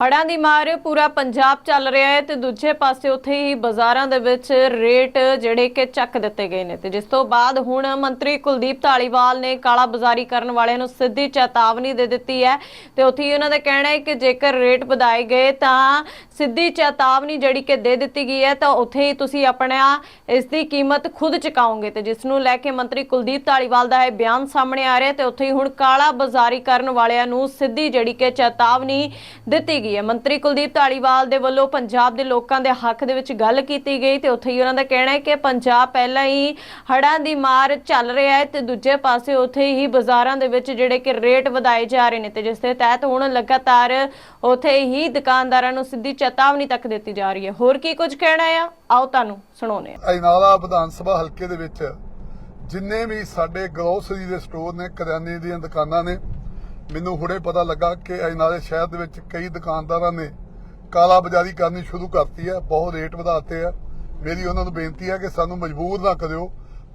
ਹੜ੍ਹਾਂ ਦੀ ਮਾਰ ਪੂਰਾ ਪੰਜਾਬ ਚੱਲ ਰਿਹਾ ਹੈ ਤੇ ਦੂਜੇ ਪਾਸੇ ਉੱਥੇ ਹੀ ਬਾਜ਼ਾਰਾਂ ਦੇ ਵਿੱਚ ਰੇਟ ਜਿਹੜੇ ਕਿ ਚੱਕ ਦਿੱਤੇ ਗਏ ਨੇ ਤੇ ਜਿਸ ਤੋਂ ਬਾਅਦ ਹੁਣ ਮੰਤਰੀ ਕੁਲਦੀਪ ਢਾਲੀਵਾਲ ਨੇ ਕਾਲਾ ਬਾਜ਼ਾਰੀ ਕਰਨ ਵਾਲਿਆਂ ਨੂੰ ਸਿੱਧੀ ਚੇਤਾਵਨੀ ਦੇ ਦਿੱਤੀ ਹੈ ਤੇ ਉੱਥੇ ਹੀ ਉਹਨਾਂ ਦਾ ਕਹਿਣਾ ਹੈ ਕਿ ਜੇਕਰ ਰੇਟ ਵਧਾਏ ਗਏ ਤਾਂ ਸਿੱਧੀ ਚੇਤਾਵਨੀ ਜਿਹੜੀ ਕਿ ਦੇ ਦਿੱਤੀ ਗਈ ਹੈ ਤਾਂ ਉੱਥੇ ਹੀ ਤੁਸੀਂ ਆਪਣਾ ਇਸ ਦੀ ਕੀਮਤ ਖੁਦ ਚੁਕਾਓਗੇ ਤੇ ਜਿਸ ਨੂੰ ਲੈ ਕੇ ਮੰਤਰੀ ਕੁਲਦੀਪ ਢਾਲੀਵਾਲ ਦਾ ਇਹ ਬਿਆਨ ਸਾਹਮਣੇ ਆ ਰਿਹਾ ਤੇ ਉੱਥੇ ਹੀ ਹੁਣ ਕਾਲਾ ਬਾਜ਼ਾਰੀ ਕਰਨ ਵਾਲਿਆਂ ਨੂੰ ਸਿੱਧੀ ਜਿਹੜੀ ਕਿ ਚੇਤਾਵਨੀ ਦਿੱਤੀ ਗਈ ਹੈ। ਮੰਤਰੀ ਕੁਲਦੀਪ ਢਾਲੀਵਾਲ ਦੇ ਵੱਲੋਂ ਪੰਜਾਬ ਦੇ ਲੋਕਾਂ ਦੇ ਹੱਕ ਦੇ ਵਿੱਚ ਗੱਲ ਕੀਤੀ ਗਈ ਤੇ ਉੱਥੇ ਹੀ ਉਹਨਾਂ ਦਾ ਕਹਿਣਾ ਹੈ ਕਿ ਪੰਜਾਬ ਪਹਿਲਾਂ ਹੀ ਹੜ੍ਹਾਂ ਦੀ ਮਾਰ ਚੱਲ ਰਿਹਾ ਹੈ ਤੇ ਦੂਜੇ ਪਾਸੇ ਉੱਥੇ ਹੀ ਬਾਜ਼ਾਰਾਂ ਦੇ ਵਿੱਚ ਜਿਹੜੇ ਕਿ ਰੇਟ ਵਧਾਏ ਜਾ ਰਹੇ ਨੇ ਤੇ ਜਿਸ ਦੇ ਤਹਿਤ ਹੁਣ ਲਗਾਤਾਰ ਉੱਥੇ ਹੀ ਦੁਕਾਨਦਾਰਾਂ ਨੂੰ ਸਿੱਧੀ ਚੇਤਾਵਨੀ ਤੱਕ ਦਿੱਤੀ ਜਾ ਰਹੀ ਹੈ। ਹੋਰ ਕੀ ਕੁਝ ਕਹਿਣਾ ਆ? ਆਓ ਤੁਹਾਨੂੰ ਸੁਣਾਉਂਦੇ ਹਾਂ। ਅਜਨਾਲਾ ਵਿਧਾਨ ਸਭਾ ਹਲਕੇ ਦੇ ਵਿੱਚ ਜਿੰਨੇ ਵੀ ਸਾਡੇ ਗਰੋਸਰੀ ਦੇ ਸਟੋਰ ਨੇ, ਕਰਿਆਨੇ ਦੀਆਂ ਦੁਕਾਨਾਂ ਨੇ ਮੈਨੂੰ ਹੁਣੇ ਪਤਾ ਲੱਗਾ ਕਿ ਅਜਨਾਲੇ ਸ਼ਹਿਰ ਦੇ ਵਿੱਚ ਕਈ ਦੁਕਾਨਦਾਰਾਂ ਨੇ ਕਾਲਾ ਬਾਜ਼ਾਰੀ ਕਰਨੀ ਸ਼ੁਰੂ ਕਰਤੀ ਹੈ, ਬਹੁਤ ਰੇਟ ਵਧਾਤੇ ਆ। ਮੇਰੀ ਉਹਨਾਂ ਨੂੰ ਬੇਨਤੀ ਹੈ ਕਿ ਸਾਨੂੰ ਮਜਬੂਰ ਨਾ ਕਰਿਓ।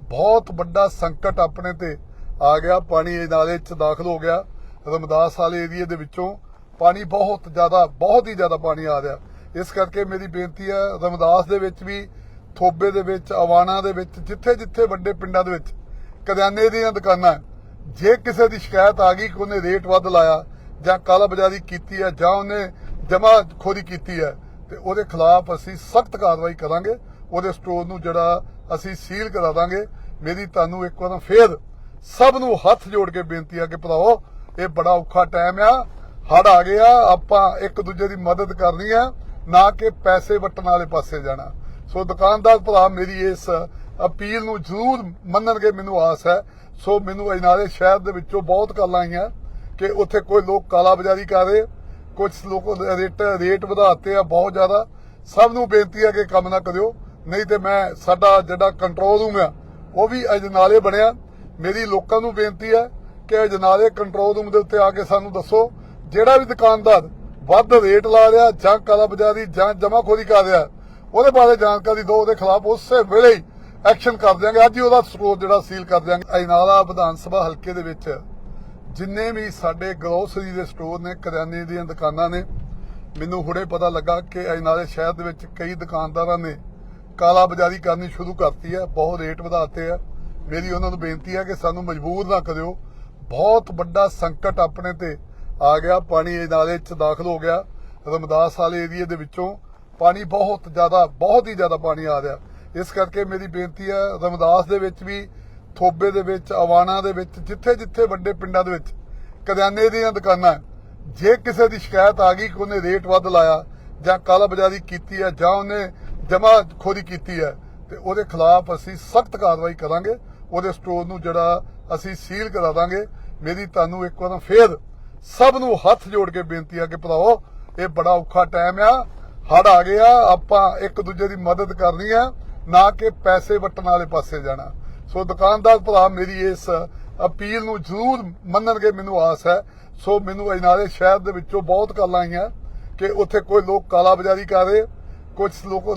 ਬਹੁਤ ਵੱਡਾ ਸੰਕਟ ਆਪਣੇ ਤੇ ਆ ਗਿਆ, ਪਾਣੀ ਅਜਨਾਲੇ 'ਚ ਦਾਖਲ ਹੋ ਗਿਆ। ਰਮਦਾਸ ਵਾਲੇ ਏਰੀਏ ਦੇ ਵਿੱਚੋਂ ਪਾਣੀ ਬਹੁਤ ਜ਼ਿਆਦਾ, ਬਹੁਤ ਹੀ ਜ਼ਿਆਦਾ ਪਾਣੀ ਆ ਰਿਹਾ। ਇਸ ਕਰਕੇ ਮੇਰੀ ਬੇਨਤੀ ਹੈ, ਰਮਦਾਸ ਦੇ ਵਿੱਚ ਵੀ, ਥੋਬੇ ਦੇ ਵਿੱਚ ਆਵਾਣਾ ਦੇ ਵਿੱਚ ਜਿੱਥੇ ਜਿੱਥੇ ਵੱਡੇ ਪਿੰਡਾਂ ਦੇ ਵਿੱਚ ਕਰਿਆਨੇ ਦੀਆਂ ਦੁਕਾਨਾਂ ਜੇ ਕਿਸੇ ਦੀ ਸ਼ਿਕਾਇਤ ਆ ਗਈ ਕਿ ਉਹਨੇ ਰੇਟ ਵੱਧ ਲਾਇਆ ਜਾਂ ਕਾਲਾ ਬਾਜ਼ਾਰੀ ਕੀਤੀ ਹੈ ਜਾਂ ਉਹਨੇ ਜਮਾ ਖੋਰੀ ਕੀਤੀ ਹੈ, ਤੇ ਉਹਦੇ ਖਿਲਾਫ ਅਸੀਂ ਸਖਤ ਕਾਰਵਾਈ ਕਰਾਂਗੇ, ਉਹਦੇ ਸਟੋਰ ਨੂੰ ਜਿਹੜਾ ਅਸੀਂ ਸੀਲ ਕਰਾ ਦਾਂਗੇ। ਮੇਰੀ ਤੁਹਾਨੂੰ ਇੱਕ ਵਾਰ ਫੇਰ ਸਭ ਨੂੰ ਹੱਥ ਜੋੜ ਕੇ ਬੇਨਤੀ ਆ ਕਿ ਭਰਾਓ ਇਹ ਬੜਾ ਔਖਾ ਟਾਈਮ ਆ ਹੜ ਆ ਗਿਆ ਆਪਾਂ ਇੱਕ ਦੂਜੇ ਦੀ ਮਦਦ ਕਰਨੀ ਆ, ਨਾ ਕਿ ਪੈਸੇ ਵਟਣ ਵਾਲੇ ਪਾਸੇ ਜਾਣਾ। ਸੋ ਦੁਕਾਨਦਾਰ ਭਰਾ, ਮੇਰੀ ਇਸ ਅਪੀਲ ਨੂੰ ਜ਼ਰੂਰ ਮੰਨਣਗੇ, ਮੈਨੂੰ ਆਸ ਹੈ। ਸੋ ਮੈਨੂੰ ਅਜਨਾਲੇ ਸ਼ਹਿਰ ਦੇ ਵਿੱਚੋਂ ਬਹੁਤ ਕਾਲਾਂ ਆਈਆਂ ਕਿ ਉੱਥੇ ਕੋਈ ਲੋਕ ਕਾਲਾ ਬਾਜ਼ਾਰੀ ਕਰ ਰਹੇ ਕੁਝ ਲੋਕ ਰੇਟ ਰੇਟ ਵਧਾਤੇ ਆ ਬਹੁਤ ਜ਼ਿਆਦਾ। ਸਭ ਨੂੰ ਬੇਨਤੀ ਹੈ ਕਿ ਕੰਮ ਨਾ ਕਰਿਓ, ਨਹੀਂ ਤੇ ਮੈਂ ਸਾਡਾ ਜਿਹੜਾ ਕੰਟਰੋਲ ਰੂਮ ਆ, ਉਹ ਵੀ ਅਜਨਾਲੇ ਬਣਿਆ। ਮੇਰੀ ਲੋਕਾਂ ਨੂੰ ਬੇਨਤੀ ਹੈ ਕਿ ਅਜਨਾਲੇ ਕੰਟਰੋਲ ਰੂਮ ਦੇ ਉੱਤੇ ਆ ਕੇ ਸਾਨੂੰ ਦੱਸੋ, ਜਿਹੜਾ ਵੀ ਦੁਕਾਨਦਾਰ ਵੱਧ ਰੇਟ ਲਾ ਰਿਹਾ ਜਾਂ ਕਾਲਾ ਬਾਜ਼ਾਰੀ ਜਾਂ ਜਮਾਖੋਰੀ ਕਰ ਰਿਹਾ, ਉਹਦੇ ਬਾਰੇ ਜਾਣਕਾਰੀ ਦਿਓ, ਉਹਦੇ ਖਿਲਾਫ ਉਸੇ ਵੇਲੇ ਹੀ ਐਕਸ਼ਨ ਕਰ ਦਿਆਂਗੇ। ਅੱਜ ਹੀ ਉਹਦਾ ਸਟੋਰ ਜਿਹੜਾ ਸੀਲ ਕਰ ਦਿਆਂਗੇ। ਅਜਨਾਲਾ ਵਿਧਾਨ ਸਭਾ ਹਲਕੇ ਦੇ ਵਿੱਚ ਜਿੰਨੇ ਵੀ ਸਾਡੇ ਗਰੋਸਰੀ ਦੇ ਸਟੋਰ ਨੇ, ਕਰਿਆਨੇ ਦੀਆਂ ਦੁਕਾਨਾਂ ਨੇ, ਮੈਨੂੰ ਹੁਣੇ ਪਤਾ ਲੱਗਾ ਕਿ ਅਜਨਾਲੇ ਸ਼ਹਿਰ ਦੇ ਵਿੱਚ ਕਈ ਦੁਕਾਨਦਾਰਾਂ ਨੇ ਕਾਲਾ ਬਾਜ਼ਾਰੀ ਕਰਨੀ ਸ਼ੁਰੂ ਕਰਤੀ ਹੈ। ਬਹੁਤ ਰੇਟ ਵਧਾਤੇ ਆ। ਮੇਰੀ ਉਹਨਾਂ ਨੂੰ ਬੇਨਤੀ ਹੈ ਕਿ ਸਾਨੂੰ ਮਜਬੂਰ ਨਾ ਕਰਿਓ। ਬਹੁਤ ਵੱਡਾ ਸੰਕਟ ਆਪਣੇ ਤੇ ਆ ਗਿਆ। ਪਾਣੀ ਅਜਨਾਲੇ 'ਚ ਦਾਖਲ ਹੋ ਗਿਆ। ਰਮਦਾਸ ਵਾਲੇ ਏਰੀਏ ਦੇ ਵਿੱਚੋਂ ਪਾਣੀ ਬਹੁਤ ਜ਼ਿਆਦਾ, ਬਹੁਤ ਹੀ ਜ਼ਿਆਦਾ ਪਾਣੀ ਆ ਰਿਹਾ। ਇਸ ਕਰਕੇ ਮੇਰੀ ਬੇਨਤੀ ਹੈ ਰਮਦਾਸ ਦੇ ਵਿੱਚ ਵੀ, ਥੋਬੇ ਦੇ ਵਿੱਚ, ਆਵਾਣਾ ਦੇ ਵਿੱਚ, ਜਿੱਥੇ ਜਿੱਥੇ ਵੱਡੇ ਪਿੰਡਾਂ ਦੇ ਵਿੱਚ ਕਰਿਆਨੇ ਦੀਆਂ ਦੁਕਾਨਾਂ, ਜੇ ਕਿਸੇ ਦੀ ਸ਼ਿਕਾਇਤ ਆ ਗਈ ਕਿ ਉਹਨੇ ਰੇਟ ਵੱਧ ਲਾਇਆ ਜਾਂ ਕਾਲਾ ਬਾਜ਼ਾਰੀ ਕੀਤੀ ਹੈ ਜਾਂ ਉਹਨੇ ਜਮਾ ਖੋਰੀ ਕੀਤੀ ਹੈ, ਤੇ ਉਹਦੇ ਖਿਲਾਫ ਅਸੀਂ ਸਖਤ ਕਾਰਵਾਈ ਕਰਾਂਗੇ, ਉਹਦੇ ਸਟੋਰ ਨੂੰ ਜਿਹੜਾ ਅਸੀਂ ਸੀਲ ਕਰਾ ਦਾਂਗੇ। ਮੇਰੀ ਤੁਹਾਨੂੰ ਇੱਕ ਵਾਰ ਫੇਰ ਸਭ ਨੂੰ ਹੱਥ ਜੋੜ ਕੇ ਬੇਨਤੀ ਆ ਕਿ ਭਰਾਓ ਇਹ ਬੜਾ ਔਖਾ ਟਾਈਮ ਆ ਹੜ ਆ ਗਿਆ, ਆਪਾਂ ਇੱਕ ਦੂਜੇ ਦੀ ਮਦਦ ਕਰਨੀ ਆ। ਨਾ ਕਿ ਪੈਸੇ ਵਟਣ ਵਾਲੇ ਪਾਸੇ ਜਾਣਾ। ਸੋ ਦੁਕਾਨਦਾਰ ਭਰਾ, ਮੇਰੀ ਇਸ ਅਪੀਲ ਨੂੰ ਜ਼ਰੂਰ ਮੰਨਣਗੇ, ਮੈਨੂੰ ਆਸ ਹੈ। ਸੋ ਮੈਨੂੰ ਅਜਨਾਲੇ ਸ਼ਹਿਰ ਦੇ ਵਿੱਚੋਂ ਬਹੁਤ ਕਾਲਾਂ ਆਈਆਂ ਕਿ ਉੱਥੇ ਕੋਈ ਲੋਕ ਕਾਲਾ ਬਾਜ਼ਾਰੀ ਕਰ ਰਹੇ ਕੁਝ ਲੋਕ